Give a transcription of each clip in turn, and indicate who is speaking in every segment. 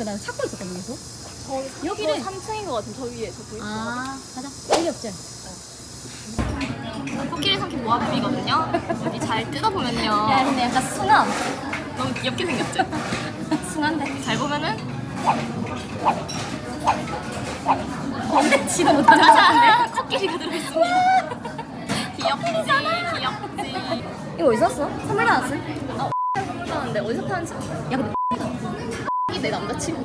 Speaker 1: 그니까 나 찾고 있었거든 계속.
Speaker 2: 저
Speaker 1: 여기를-
Speaker 2: 저 3층인 것 같은 저 위에 저 보이죠?
Speaker 1: 아 가자. 여기 없지?
Speaker 2: 코끼리 삼킨 모아뱀이거든요. 여기 잘 뜯어보면요.
Speaker 1: 야 근데 약간 숭함.
Speaker 2: 너무 귀엽게 생겼죠?
Speaker 1: 숭한데.
Speaker 2: 잘 보면은
Speaker 1: 건네지도 못하는
Speaker 2: 짜잔! 코끼리가 들어있습니다. 귀엽지? 귀엽지?
Speaker 1: 이거 어디서 샀어? 선물 받았어?
Speaker 2: 그런데 어디서 파는지
Speaker 1: 야 근데
Speaker 2: 내 남자친구.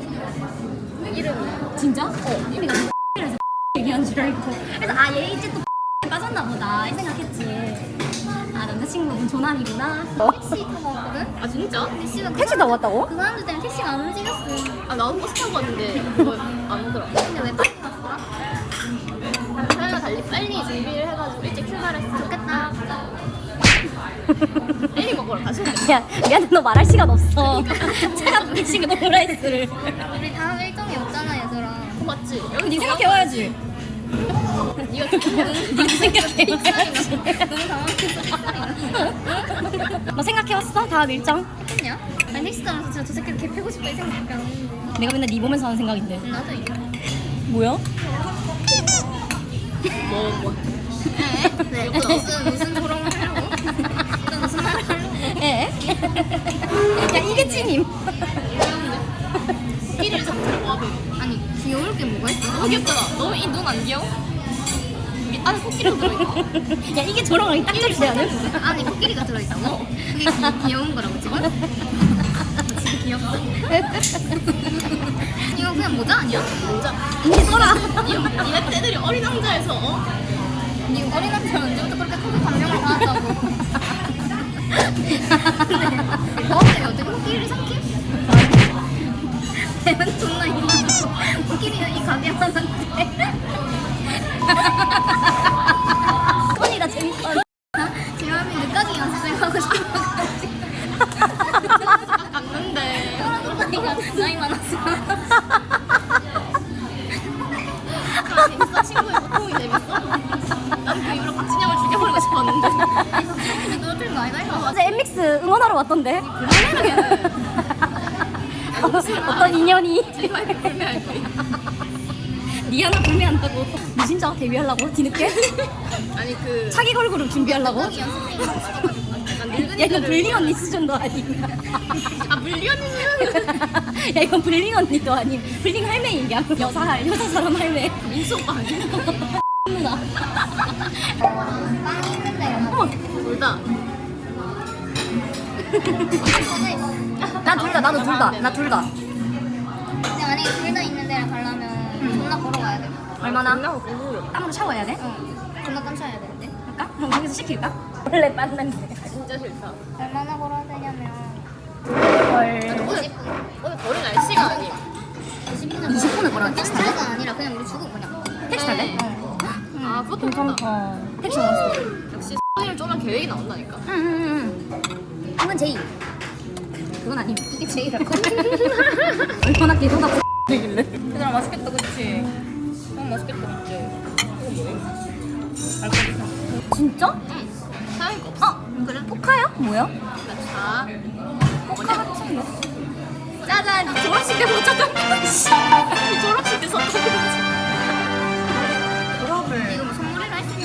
Speaker 2: 이름이.
Speaker 1: 진짜? 어. 이미 나 X라서 얘기한 줄 알고. 그래서 아 얘 이제 또 빠졌나 보다 이 생각했지. 아 남자친구분 조난이구나.
Speaker 3: 택시 타고 왔거든?
Speaker 2: 아 진짜?
Speaker 3: 택시가 그,
Speaker 1: 택시 타고 왔다고?
Speaker 3: 그 사람들 때문에 택시가 안 움직였어.
Speaker 2: 아 나도 버스 타고 왔는데 그거 안 오더라.
Speaker 3: 근데 왜 빨리 갔어?
Speaker 2: 사연과 달리 빨리 준비를 해가지고 일찍 출발했어.
Speaker 3: 좋겠다.
Speaker 2: 빨리 먹으러 가셔야 돼.
Speaker 1: 야 미안해 너 말할 시간 없어. 차가 부딪히고 오므라이스를.
Speaker 3: 우리 다음 일정이 없잖아, 얘들아.
Speaker 2: 맞지? 여기
Speaker 1: 네.
Speaker 2: 네가
Speaker 1: 네.
Speaker 3: 너무 당황했어.
Speaker 1: 너 생각해왔어? 다음 일정?
Speaker 3: 했냐? 아니, 타면서 진짜 저 새끼를 개 패고 싶다 이 생각밖에 안 했는데.
Speaker 1: 내가 맨날 네 보면서 하는 생각인데.
Speaker 3: 나도 이거.
Speaker 1: 뭐야?
Speaker 2: 뭐 뭐.
Speaker 3: 네. 무슨, 무슨 조롱
Speaker 2: 들어있다.
Speaker 1: 야 이게 저랑 딱 들지 않음?
Speaker 3: 안에 코끼리가 들어있다고? 그게 귀, 귀여운 거라고 지금? 진짜 귀엽다. 이거 그냥 모자 아니야?
Speaker 2: 모자.
Speaker 1: 이게 써라.
Speaker 2: 이 니네 때들이 어린 왕자에서 어?
Speaker 3: 니 어린 남자 언제부터 그렇게 크게 감명을 받았다고? 너한테 어떻게 코끼리를 삼키? 대만 존나 이상하고 코끼리가 이 가게 하나인데
Speaker 1: 왔던데.
Speaker 2: 그만해라,
Speaker 1: 어떤 인연이. 니 하나 불매한다고. 무신자 데뷔하려고? 뒤늦게?
Speaker 2: 아니 그
Speaker 1: 차기 걸그룹 준비하려고?
Speaker 2: 약간
Speaker 1: 야 이건 블링 언니 수준도 아닌
Speaker 2: 아 물리언니는
Speaker 1: 야? 이건 블링 언니도 아닌 블링 할매 얘기야 여사 할 여자 사람 할매.
Speaker 2: 민수 오빠 아니야?
Speaker 1: 누나
Speaker 3: 있는데.
Speaker 1: 어머
Speaker 2: 둘다
Speaker 1: 난 둘 다 나도 둘 다 나 둘 다
Speaker 3: 근데 만약에 둘 다 있는 데를 가려면 존나 걸어가야 돼
Speaker 1: 얼마나 땀으로 샤워해야 돼?
Speaker 3: 응 존나 땀 차야 되는데
Speaker 1: 할까? 그럼 거기서 시킬까? 원래 빤는데
Speaker 2: 진짜 싫다.
Speaker 3: 얼마나 걸어야 되냐면
Speaker 1: 헐
Speaker 3: 50분
Speaker 2: 오늘 버린 날씨가 아니.
Speaker 3: 20분을
Speaker 1: 20분을 걸어야 돼?
Speaker 3: 택시가 아니라 그냥 우리 주고 그냥
Speaker 1: 택시 탈래?
Speaker 3: 어.
Speaker 2: 아 그것도.
Speaker 1: 괜찮다 택시 왔어
Speaker 2: 역시 소리를 쪼면 계획이 나온다니까.
Speaker 1: 응 응 응 그건 제이 그건 아님
Speaker 3: 이게 제일이라고
Speaker 1: 얼마나 개소다 되길래
Speaker 2: 얘들아 맛있겠다 그치? 너무 맛있겠다 그치? 이거 뭐야?
Speaker 1: 진짜?
Speaker 2: 응. 사양이 거 없어.
Speaker 1: 그래? 포카야? 뭐야?
Speaker 2: 자. 뭐냐? 짜잔! 이 졸업식 때 봤잖아. 이 졸업식 때 거지. 졸업을.
Speaker 3: 이거 뭐 선물이라 했으면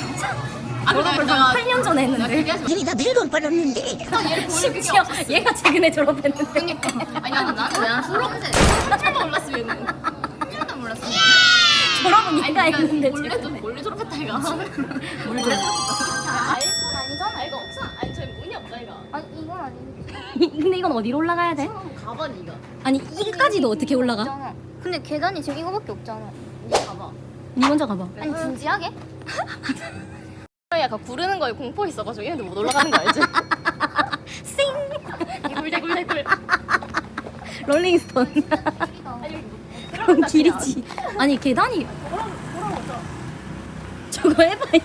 Speaker 2: 아,
Speaker 1: 졸업을
Speaker 2: 내가-
Speaker 1: 한 8년 전에 했는데.
Speaker 4: 이미 다 늙은 버렸는데
Speaker 2: 또 얘를 보는 그게
Speaker 1: 심지어. 얘가 최근에 졸업했는데
Speaker 2: 그니까. 아니, 아니, 나는 왜안 졸업해? 한줄도 몰랐으면은.
Speaker 3: 한 줄도 몰랐어
Speaker 1: 졸업은
Speaker 2: 아니,
Speaker 1: 얘가 했는데
Speaker 2: 몰래 졸업했다, 이가. 몰래 졸업했다. 알건 아니잖아, 이거 없어. 아니, 저희 문이 없다, 이거.
Speaker 3: 아니 이건 아닌데
Speaker 1: 근데 이건 어디로 올라가야 돼?
Speaker 2: 가봐, 니가.
Speaker 1: 아니 이까지도 어떻게 올라가?
Speaker 3: 근데 계단이 지금 이거밖에 없잖아
Speaker 2: 니 가봐.
Speaker 1: 니 먼저 가봐
Speaker 3: 아니 진지하게?
Speaker 2: 약간 구르는 거에 공포 있어가지고 얘네들 못 올라가는 거 알지?
Speaker 1: 싱
Speaker 2: 대굴대굴대굴.
Speaker 1: 롤링스톤 그럼 길이지 아니 계단이 저거 해봐이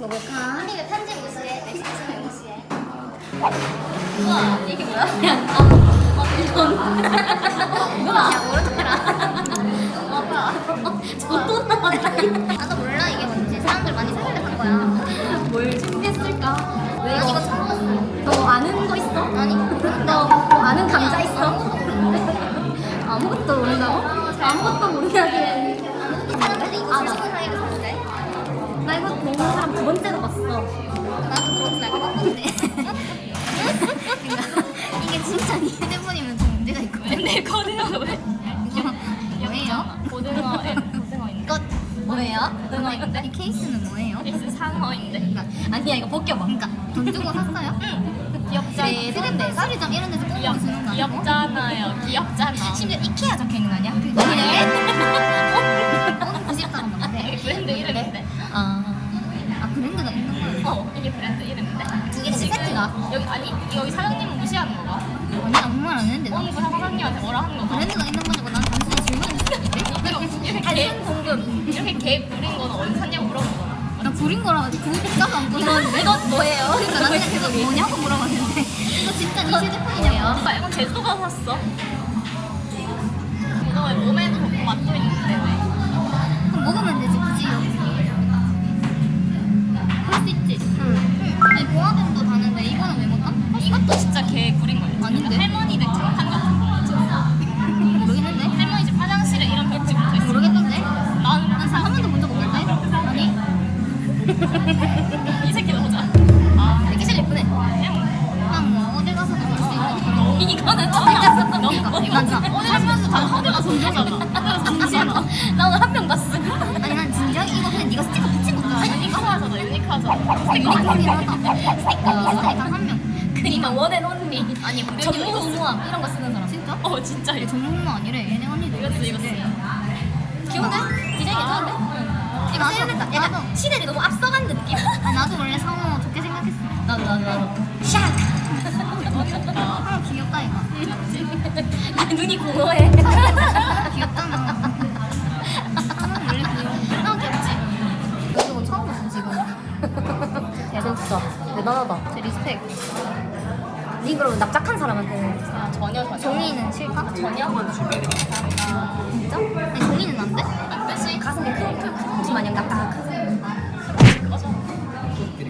Speaker 3: 먹을까? 한입에 편지 무시해 내 시침을 무시해
Speaker 2: 우와, 이게 뭐야?
Speaker 1: 야 어, 어, 이건
Speaker 3: 야 모르더라
Speaker 2: 와, 뭐야?
Speaker 1: 저또 나왔다
Speaker 3: 나도 몰라 거야
Speaker 1: 뭘 준비했을까?
Speaker 3: 왜 이거 처음 봤어
Speaker 1: 너 아는 거 있어?
Speaker 3: 아니
Speaker 1: 너 아는 감자 있어? 모른다고? 아무것도 모르게
Speaker 3: 사람들이 이거
Speaker 1: 아, 나- 이거 먹는 사람 두 번째로 봤어
Speaker 3: 나도 그런 날 봤는데 이게 진짜 니 휴대폰이면 좀 문제가 있거든
Speaker 2: 내 거등어 왜? 고등어인데.
Speaker 3: 이거
Speaker 1: 뭐예요?
Speaker 3: 뭐인데? 이 케이스는 뭐예요?
Speaker 2: S 상어인데.
Speaker 1: 아니야 이거 벗겨봐
Speaker 3: 그러니까 돈 주고 샀어요?
Speaker 2: 귀엽잖아.
Speaker 3: 네, 지금 매사리장 이런 데서
Speaker 2: 귀엽,
Speaker 3: 꽁꽁 주는 거 아니고?
Speaker 2: 귀엽잖아요. 귀엽잖아.
Speaker 3: 심지어 이케아 적혀 있는 거 아니야? 그게
Speaker 1: 아니네.
Speaker 3: 꽁 94원 먹는데
Speaker 2: 브랜드 이름인데.
Speaker 1: 아
Speaker 3: 아 브랜드가 있는 거예요?
Speaker 2: 어, 이게 브랜드 이름인데.
Speaker 3: 두 개씩 세트가?
Speaker 2: 여기 아니 여기 사장님 무시하는 거가?
Speaker 3: 아니 아무 말 안 했는데 나
Speaker 2: 오늘 그 사장님한테 뭐라 하는 거가?
Speaker 3: 브랜드가 있는 난
Speaker 2: 이렇게 개 공금 이렇게 개 부린 거는 어디 샀냐고 물어본 거야.
Speaker 3: 나 부린 거라 그거 복사도 안 꺼냈는데
Speaker 1: 이건 뭐예요?
Speaker 3: 그러니까 나는 그거 뭐냐고 물어봤는데 이거 진짜 네 휴대폰이냐고
Speaker 2: 나 이건 제주도가 샀어. 고등어에 몸에도 좋고 맛도 있는데 왜?
Speaker 3: 그럼 먹으면 되지 굳이 그럴 수 있지 응 아니 보아뱀도 다는데 이거는 왜못 가?
Speaker 2: 이것도 진짜 개 부린 거야.
Speaker 3: 아닌데?
Speaker 2: 할머니들 장
Speaker 3: 아니,
Speaker 2: 우리
Speaker 1: 전문 공무함 이런 거 쓰는 사람
Speaker 3: 진짜?
Speaker 2: 어, 진짜.
Speaker 3: 얘. 전문가 아니래. 얘네 언니도
Speaker 2: 이거 쓰, 이거 쓰.
Speaker 1: 귀여운데? 디자인 괜찮은데?
Speaker 3: 이거
Speaker 1: 나도
Speaker 3: 세련됐다.
Speaker 1: 약간 시대를 너무 앞서간 느낌?
Speaker 3: 나도 원래 상어 좋게 생각했어.
Speaker 1: 나도 나도 나도.
Speaker 3: 아 귀엽다 이거.
Speaker 1: 야, 눈이 공허해.
Speaker 3: 귀엽잖아. 원래
Speaker 1: 귀엽지?
Speaker 3: 이거 처음 봤어 지금.
Speaker 1: 대단하다.
Speaker 3: 제 리스펙
Speaker 1: 니 그럼 납작한 사람한테는
Speaker 2: 아, 전혀, 전혀.
Speaker 3: 종이는 싫다?
Speaker 2: 전혀만 주게
Speaker 1: 진짜?
Speaker 3: 아니 종이는 안 돼?
Speaker 2: 안 되지.
Speaker 1: 가슴에 큰 마냥 납작한
Speaker 2: 꺼져.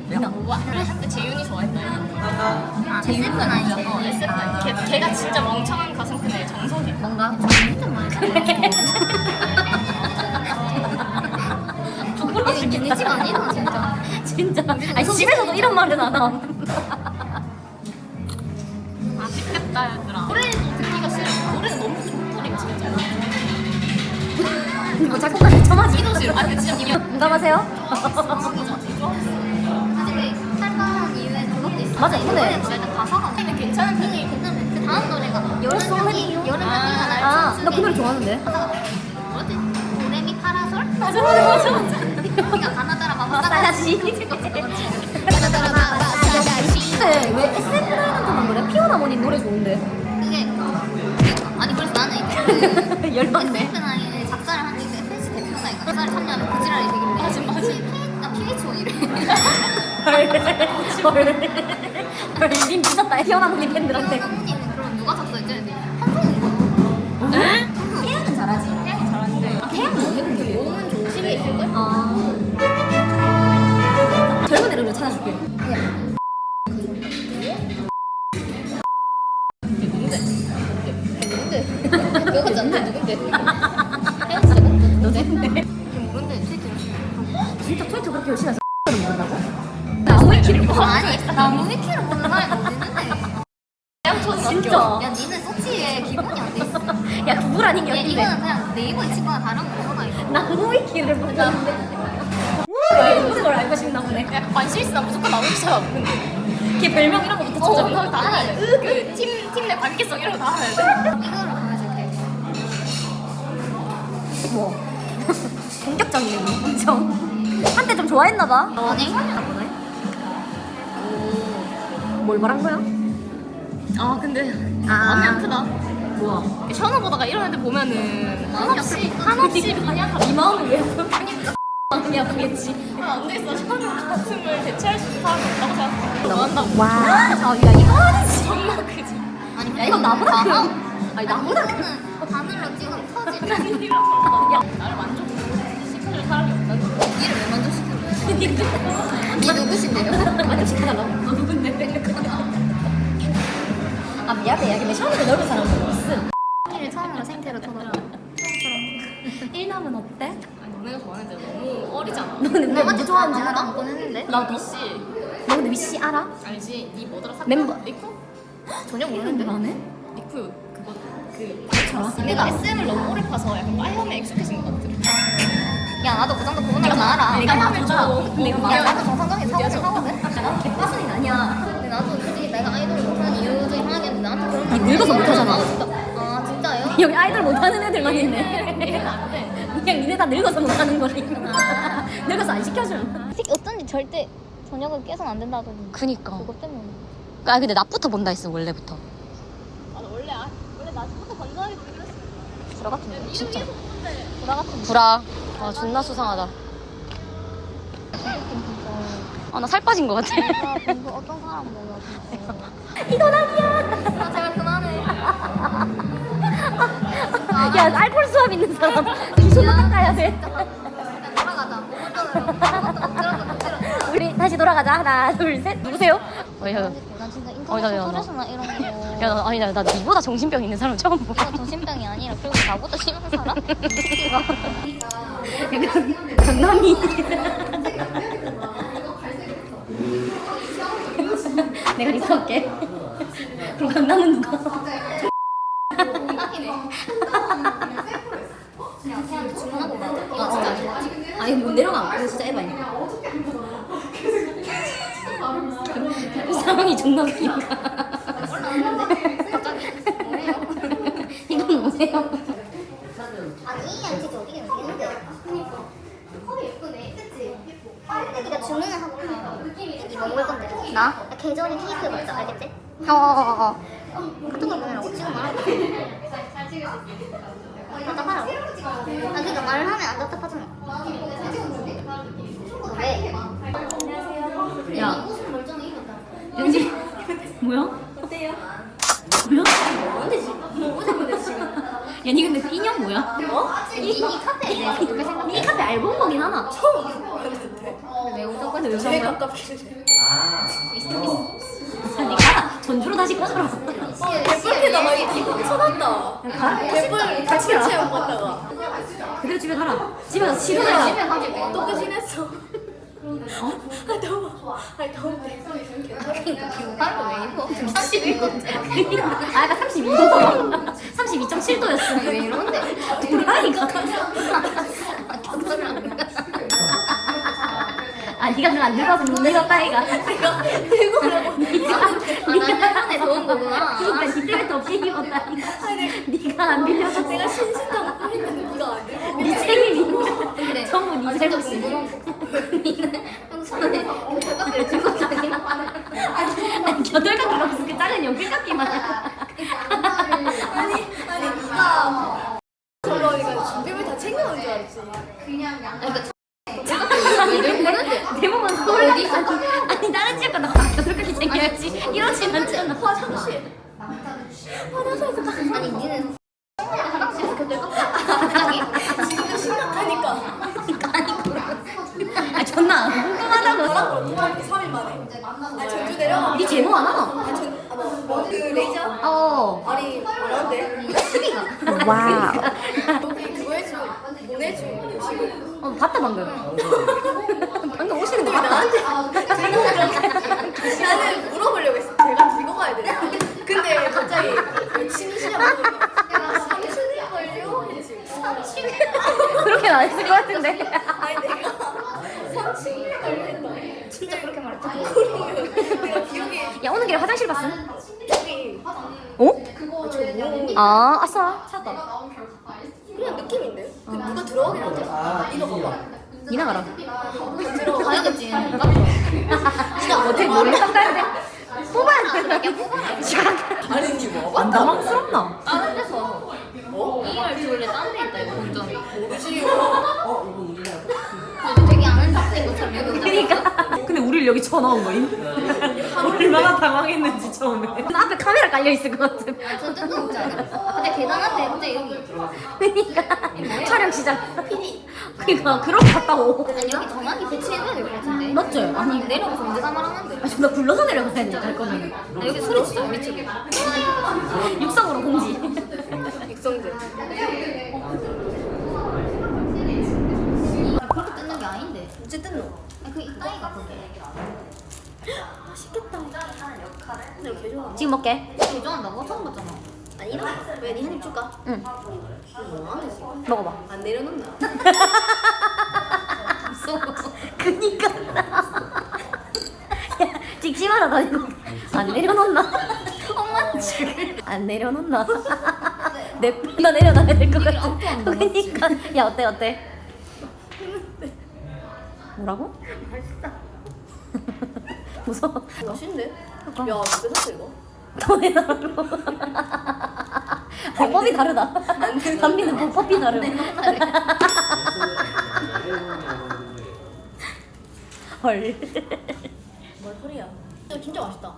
Speaker 1: 누나
Speaker 2: 우와. 그래, 한때 재윤이 좋아했다.
Speaker 3: 아 SF 아니지
Speaker 2: 어, SF. 걔, 걔가 진짜 멍청한 가슴 큰 애, 정석이.
Speaker 1: 뭔가
Speaker 3: 진짜 많이
Speaker 1: 부끄러워
Speaker 3: 집 아니다 진짜
Speaker 1: 진짜 아니 집에서도 이런 말은 안 함. 공감하세요? 맞아, 이거네.
Speaker 3: 가사가
Speaker 2: 근데 괜찮은
Speaker 3: 되게
Speaker 2: 편이
Speaker 3: 괜찮은데 그 다음 노래가 여름 향기 여름 향기가 날
Speaker 1: 아, 나 그 노래 좋아하는데.
Speaker 3: 뭐지? 도레미 파라솔?
Speaker 2: 맞아, 맞아, 맞아, 맞아.
Speaker 3: 그러니까 가나다라
Speaker 1: 싸야지.
Speaker 3: 가나다라 싸야지
Speaker 1: 근데 왜 SF라는 노래 피오나 모니 노래 좋은데?
Speaker 3: 그게 아니 그래서 나는
Speaker 1: 열받네.
Speaker 3: SF9의 작사를 한게 FNC 대표다니까 작사를 참여하면 그 지랄이 되길래
Speaker 2: 맞아, 맞아.
Speaker 3: 나 PH1이래
Speaker 1: 헐. 헐, 님 미쳤다. 피오나 모니 팬들한테.
Speaker 3: 그럼 누가 작사했지? 한분이
Speaker 1: 태양은 잘하지.
Speaker 2: 태양이 잘하는데.
Speaker 1: 아, 태양 뭐 해본 게
Speaker 2: 몸은 조심히 있을걸?
Speaker 1: 아.
Speaker 2: 약간 관심 있으면 무조건 나오기 찾아보는데.
Speaker 1: 걔 별명 이런 거부터
Speaker 2: 어. 그거 다 알아야 돼. 그 팀, 팀 내 관계성 이런 거 다 알아야 돼.
Speaker 3: 이거를 보여줄게
Speaker 1: 뭐 본격적이네 엄청 한때 좀 좋아했나봐
Speaker 3: 아니.
Speaker 1: 좋아했나 보네 뭘 말한 거야?
Speaker 2: 아, 근데
Speaker 1: 아.
Speaker 2: 마음이 아프다.
Speaker 1: 뭐야
Speaker 2: 션우 보다가 이런 애들 보면은 한없이. 한없이 반약하다.
Speaker 1: 이 마음을 왜마 음이 아프겠지
Speaker 2: 안 되겠어. 션우 가슴을 대체할 수 있는 사람이 없다고 생각해. 뭐 한다고?
Speaker 1: 와 아, 야 이거 하지
Speaker 2: 존나 크지.
Speaker 3: 아니
Speaker 1: 야 이건 나보다 크
Speaker 3: 아니
Speaker 1: 나보다 크
Speaker 3: 이거는 바늘로 찍으면 터지
Speaker 2: 이런 거. 야, 나를 만족시켜줄 사람이 없다는 거.
Speaker 3: 니를 왜 만족시켜 니 누구신데요?
Speaker 1: 만족시켜달라고 너 누군데 아 미안해 야 근데 션우가 넓은 사람은 없음
Speaker 3: 1 처음으로 생태로 쳐다봐.
Speaker 1: 1남은 어때?
Speaker 2: 너네가 좋아하는 데 너무 어리잖아.
Speaker 1: 내 언제 좋아하는지 알아?
Speaker 3: 안 꺼냈는데?
Speaker 1: 나도. 씨너 근데 위씨 알아?
Speaker 2: 알지? 니 뭐더라? 사건?
Speaker 1: 멤버.
Speaker 2: 리쿠?
Speaker 3: 전혀 모르는데.
Speaker 1: 뭐라네?
Speaker 2: 리쿠 그거 그
Speaker 1: 알아?
Speaker 2: 내가 SM을 너무 오래 파서 약간 빨염에 익숙해진 것 같아.
Speaker 3: 야 나도 그 정도 구분을 좀 알아.
Speaker 1: 내가
Speaker 2: 하면. 좀
Speaker 1: 내가
Speaker 3: 야. 나도 정상적인 사고를 하거든.
Speaker 1: 나는 개빠순이 아니야.
Speaker 3: 근데 나도 솔직히 내가 아이돌을 못하는 이유 중에 하나는 나한테 그런
Speaker 1: 니 늙어서 못하잖아.
Speaker 3: 아 진짜. 아 진짜요?
Speaker 1: 여기 아이돌 못하는 애들만 있네.
Speaker 2: 이해는 안 돼.
Speaker 1: 그냥 니네 다 늙어서 못하는 거니까. 늙어서 안 시켜줌.
Speaker 3: 솔직히 어쩐지 절대 저녁을 깨서는 안 된다더니.
Speaker 1: 그니까.
Speaker 3: 그것 때문에.
Speaker 1: 아 근데 낮부터 본다 했어 원래부터.
Speaker 2: 아 원래 아, 원래 나부터 건조하게 들렸어.
Speaker 3: 구라 같은데.
Speaker 1: 진짜.
Speaker 3: 구라 같은데.
Speaker 1: 구라. 아 존나 수상하다. 아나 살 빠진 것 같아.
Speaker 3: 아 어떤 사람 몰라 진짜.
Speaker 1: 이도남이야. 야 알콜 수압 있는 사람 기존나 닦아야 돼.
Speaker 3: 일단 돌아가자. 오늘도
Speaker 1: 우리 다시 돌아가자. 하나 둘 셋. 누구세요? 어휴.
Speaker 3: 난 진짜
Speaker 1: 어, 나, 나,
Speaker 3: 인터넷
Speaker 1: 나.
Speaker 3: 소설에서나 이런 거.
Speaker 1: 야 나, 아니 나, 나 니보다 정신병 있는 사람 처음 봐.
Speaker 3: 이거 정신병이 아니라 그리고 나보다 심한 사람?
Speaker 1: 약간 강남이. 내가 리서할게. 그럼 강남은 누가?
Speaker 3: 그냥 주문하고 가자.
Speaker 1: 아,
Speaker 3: 이거 진짜 아니야.
Speaker 1: 어. 아니 못 내려가. 이거 진짜 에바야. 이 상황이 존나 웃기니까. 이건 뭐예요?
Speaker 3: 아니. 컵이 예쁘네. 그치? 네가 주문을 하고 이뭐 먹을 건데? 나? 계절이 케이크 먹자 알겠지? 어어어어. 어떤 걸 보내라고? 지금 말 답답하라고? 아 그러니까 말을 하면 안 답답하잖아. 왜?
Speaker 1: 야. 연지 뭐야? 어때요? 뭐야? 뭔데 지금? 뭔데 지금? 야, 니 근데 그 인형 뭐야? 어?
Speaker 3: 이, 어떻게 생각해?
Speaker 1: 이 카페 알고 온 거긴 하나. 처음.
Speaker 3: 왜
Speaker 1: 근데 왜 거야? 아, 니 가라. 전주로 다시 꺼져라.
Speaker 3: 예쁘게 나막 이거 쳐놨다.
Speaker 1: 야, 가. 예쁠 같이 체험 갔다가. 그대로 집에 가라. 집에 가서
Speaker 3: 집에
Speaker 1: 치료해라.
Speaker 3: 가지고
Speaker 2: 어떻게 지냈어?
Speaker 1: 어?
Speaker 3: 바로 왜 입어? 32도인데.
Speaker 1: 아, 약간 32도. 32.7도였어.
Speaker 3: 왜 이런데?
Speaker 1: 도라이가.
Speaker 3: 안.
Speaker 1: 아, 니가 그안 늙어서 못 늙었다, 이가. 내가 늙으라고.
Speaker 3: 아, 나 때문에 좋은 거구나.
Speaker 1: 그러니까 니 때문에 더 니가. 니가 안 빌려서 내가 신신다고 했는데 니가 안 빌려. 니 책임이.
Speaker 3: 근데
Speaker 1: 전부 니
Speaker 3: 아, 진짜
Speaker 1: 잘못이.
Speaker 3: 궁금한 거. 니는 평소에 곁들을 들고 다니나?
Speaker 1: 아니, 겨들깎이가 무슨 그 작은 연필깎이만.
Speaker 4: 지금도 심각하니까.
Speaker 1: 아, 존나 궁금하다고.
Speaker 4: 나랑 고등학교 3일 만에. 아 전주 내려가.
Speaker 1: 니 제모 안 하나?
Speaker 4: 아, 전, 아, 뭐, 뭐, 그 레이저?
Speaker 1: 어.
Speaker 4: 아니 뭐라는데?
Speaker 1: 와우.
Speaker 4: 여기 그거. 보내줘. 지금.
Speaker 1: 어, 봤다, 방금. 방금 오시는 거 봤다.
Speaker 4: 나한테 들고 오라고. 나는 물어보려고 했어. 제가 들고 가야 돼. 근데 갑자기 심시한 분이 삼촌이 걸려? 삼촌이
Speaker 1: 그렇게는 안 했을 것 같은데.
Speaker 4: 아니 내가 삼촌이 걸린다.
Speaker 3: 진짜 그렇게 말했다.
Speaker 4: 그러면 내가 기억이
Speaker 1: 야, 오는 길에 화장실 봤어?
Speaker 4: 여기
Speaker 1: 어? 아, 아싸.
Speaker 4: 찾다. 그냥 느낌인데? 그 누가 들어가긴 하더라. 이거 봐봐.
Speaker 1: 니나 가라.
Speaker 3: 가야겠지.
Speaker 1: 니가 어떻게 모르겠다 가는데 뽑아야 돼.
Speaker 4: 아니 니 뭐?
Speaker 1: 안 당황스럽나? 그러니까. 근데 우리를 여기 전화 온 거임? 얼마나 당황했는지 처음에. 앞에 카메라 깔려 있을 것 같은.
Speaker 3: 전 뜬금없지 않아? 근데 계단한테 근데 여기
Speaker 1: 그러니까 촬영 시작. 그러니까 그런 거 같다고.
Speaker 3: 아니 여기 전화기 배치해줘야 될 것 같은데.
Speaker 1: 맞죠? 아니
Speaker 3: 내려가서 언제 가말하는데?
Speaker 1: 아, 나 굴러서 내려가야 돼, 갈 거면.
Speaker 3: 나 여기 소리 진짜 미치게.
Speaker 1: 육성으로 공지.
Speaker 2: 육성재.
Speaker 3: 그렇게 뜯는 게 아닌데.
Speaker 2: 어째 뜯노?
Speaker 3: 아.
Speaker 2: 맛있겠다. 근데 개 좋아.
Speaker 1: 지금 먹게.
Speaker 3: 개 좋아한다고? 처음 봤잖아.
Speaker 2: 아니 이런 왜니 한입 줄까?
Speaker 1: 응.
Speaker 2: 뭐하는 지금?
Speaker 1: 먹어봐.
Speaker 2: 안 내려놓나?
Speaker 1: 그니까. 야, 찍지마라 다니고 안 내려놓나? 엄마 지금 안 내려놓나? 내나 내려놔야 될 것 같아. 그니까 야 어때 어때? 뭐라고? 무서워.
Speaker 2: 맛있는데? 야,
Speaker 1: 그러니까.
Speaker 2: 몇 샀어 이거?
Speaker 1: 더 해달라고. 방법이 다르다. 단비는 방법이 다르다. 헐.
Speaker 2: 뭘 소리야? 이거 진짜 맛있다.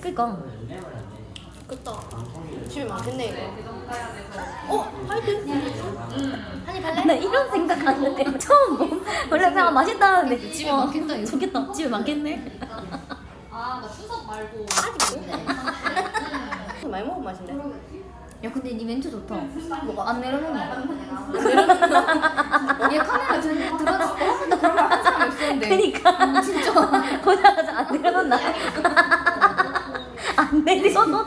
Speaker 1: 그니까.
Speaker 2: 좋겠다. 집에 많겠네 이거. 어, 하이든. 한입 할래?
Speaker 1: 나 이런 생각 안 했는데 처음 봄 원래 그냥 맛있다는데
Speaker 3: 집에
Speaker 1: 어,
Speaker 3: 많겠다, 이거.
Speaker 1: 좋겠다 집에 많겠네
Speaker 2: 많이 먹은 맛인데.
Speaker 3: 야, 근데 니 멘트 좋다.
Speaker 2: 뭐가?
Speaker 3: 안 내려놓나? 얘 카메라 들, 들어서 어? 나 그런 말한 사람이 없었는데.
Speaker 1: 그니까 진짜 보자마자 안 내려놓나 안 내려놓나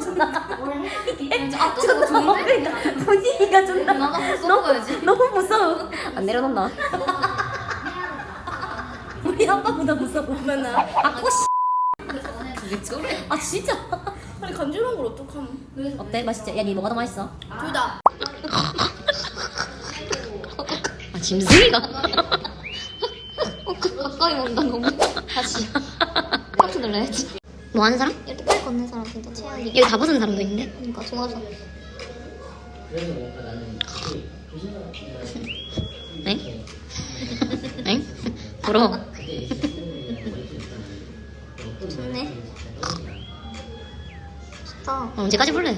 Speaker 1: 이게
Speaker 3: 앞쪽으로
Speaker 1: 존나
Speaker 3: 좋은데?
Speaker 1: 그러니까 분위기가 존나
Speaker 3: 한번 써먹어야지.
Speaker 1: 너무 무서워 안 내려놓나 우리 아빠보다 무서워
Speaker 2: 맨날.
Speaker 1: 아꼬 씨.
Speaker 3: 왜 저래?
Speaker 1: 아 진짜
Speaker 2: 아니 간지러운 걸 어떡함?
Speaker 1: 어때 맛있지? 야니 뭐가 더 맛있어?
Speaker 2: 둘 다.
Speaker 1: 아 짐승이가
Speaker 3: 어, 그, 가까이 온다, 너무. 다시. 깜짝 놀라야지.
Speaker 1: 뭐 하는 사람?
Speaker 3: 이렇게 빨리 걷는 사람 진짜 최악이야.
Speaker 1: 여기 다 벗은 사람도 있는데
Speaker 3: 그러니까 좋아서.
Speaker 1: 엥? 엥? 부러워
Speaker 3: 좋네. 맛있다.
Speaker 1: 언제까지 볼래?